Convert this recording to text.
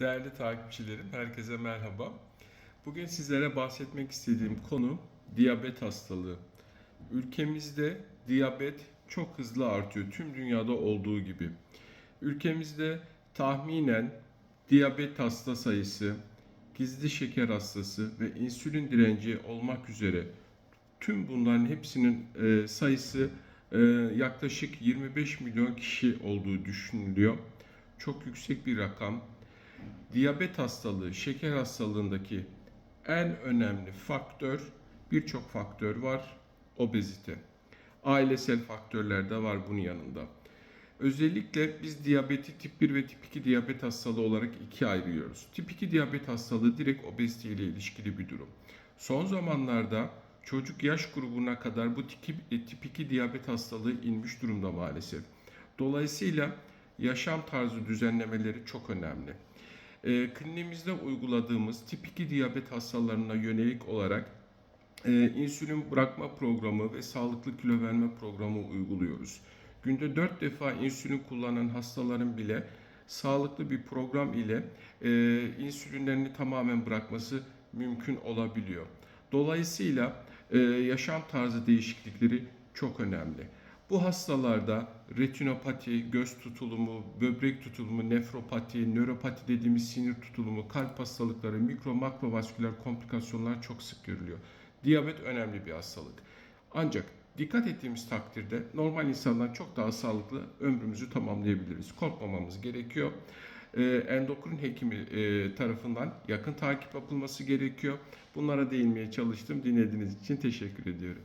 Değerli takipçilerim, herkese merhaba. Bugün sizlere bahsetmek istediğim konu diyabet hastalığı. Ülkemizde diyabet çok hızlı artıyor, tüm dünyada olduğu gibi. Ülkemizde tahminen diyabet hasta sayısı, gizli şeker hastası ve insülin direnci olmak üzere tüm bunların hepsinin e, sayısı e, yaklaşık 25 milyon kişi olduğu düşünülüyor. Çok yüksek bir rakam. Diyabet hastalığı, şeker hastalığındaki en önemli faktör, birçok faktör var, obezite. Ailesel faktörler de var bunun yanında. Özellikle biz diyabeti tip 1 ve tip 2 diyabet hastalığı olarak ikiye ayırıyoruz. Tip 2 diyabet hastalığı direkt obezite ile ilişkili bir durum. Son zamanlarda çocuk yaş grubuna kadar bu tip, tip 2 diyabet hastalığı inmiş durumda maalesef. Dolayısıyla yaşam tarzı düzenlemeleri çok önemli. E, kliniğimizde uyguladığımız tip 2 diyabet hastalarına yönelik olarak e, insülin bırakma programı ve sağlıklı kilo verme programı uyguluyoruz. Günde 4 defa insülin kullanan hastaların bile sağlıklı bir program ile e, insülinlerini tamamen bırakması mümkün olabiliyor. Dolayısıyla e, yaşam tarzı değişiklikleri çok önemli. Bu hastalarda retinopati, göz tutulumu, böbrek tutulumu, nefropati, nöropati dediğimiz sinir tutulumu, kalp hastalıkları, mikro makrovasküler komplikasyonlar çok sık görülüyor. Diyabet önemli bir hastalık. Ancak dikkat ettiğimiz takdirde normal insandan çok daha sağlıklı ömrümüzü tamamlayabiliriz. Korkmamamız gerekiyor. Ee, endokrin hekimi e, tarafından yakın takip yapılması gerekiyor. Bunlara değinmeye çalıştım. Dinlediğiniz için teşekkür ediyorum.